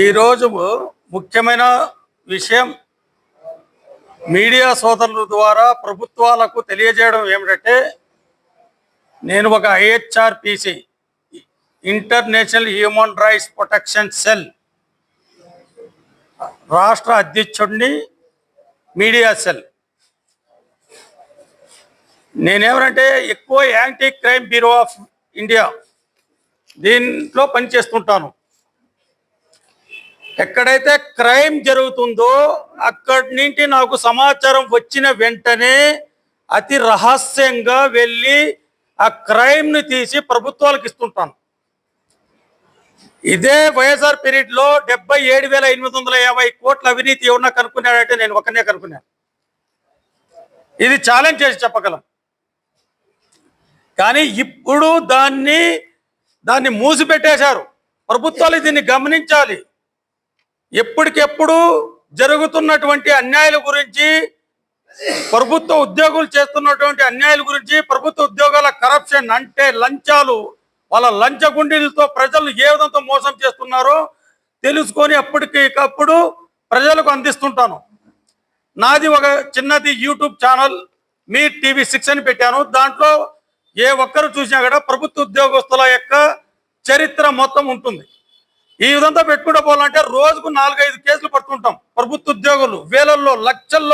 ఈరోజు ముఖ్యమైన విషయం మీడియా సోదరుల ద్వారా ప్రభుత్వాలకు తెలియజేయడం ఏమిటంటే నేను ఒక IHRPC international human rights protection cell రాష్ట్ర అధ్యక్షుడిని మీడియా సెల్. నేనేమనంటే ఎక్కువ anti crime bureau of India దీంట్లో పనిచేస్తుంటాను. ఎక్కడైతే క్రైమ్ జరుగుతుందో అక్కడి నుండి నాకు సమాచారం వచ్చిన వెంటనే అతి రహస్యంగా వెళ్ళి ఆ క్రైమ్ని తీసి ప్రభుత్వాలకు ఇస్తుంటాను. ఇదే వైఎస్ఆర్ పీరియడ్లో డెబ్బై ఏడు వేల ఎనిమిది వందల యాభై కోట్ల అవినీతి ఎవరన్నా కనుక్కున్నాడంటే నేను ఒకనే కనుక్కున్నాను ఇది ఛాలెంజ్ చేసి చెప్పగలం కానీ ఇప్పుడు దాన్ని దాన్ని మూసిపెట్టేశారు. ప్రభుత్వాలు దీన్ని గమనించాలి. ఎప్పటికెప్పుడు జరుగుతున్నటువంటి అన్యాయాల గురించి ప్రభుత్వ ఉద్యోగులు చేస్తున్నటువంటి అన్యాయాల గురించి ప్రభుత్వ ఉద్యోగాల కరప్షన్ అంటే లంచాలు వాళ్ళ లంచ గుండీలతో ప్రజలు ఏ విధంగా మోసం చేస్తున్నారో తెలుసుకొని అప్పటికప్పుడు ప్రజలకు అందిస్తుంటాను. నాది ఒక చిన్నది యూట్యూబ్ ఛానల్ మీ టీవీ సిక్స్ అని పెట్టాను. దాంట్లో ఏ ఒక్కరు చూసినా కూడా ప్రభుత్వ ఉద్యోగస్తుల యొక్క చరిత్ర మొత్తం ఉంటుంది. ఈ విధంగా పెట్టుకుంటూ పోవాలంటే రోజుకు నాలుగైదు కేసులు పడుతుంటాం. ప్రభుత్వ ఉద్యోగులు వేలల్లో లక్షల్లో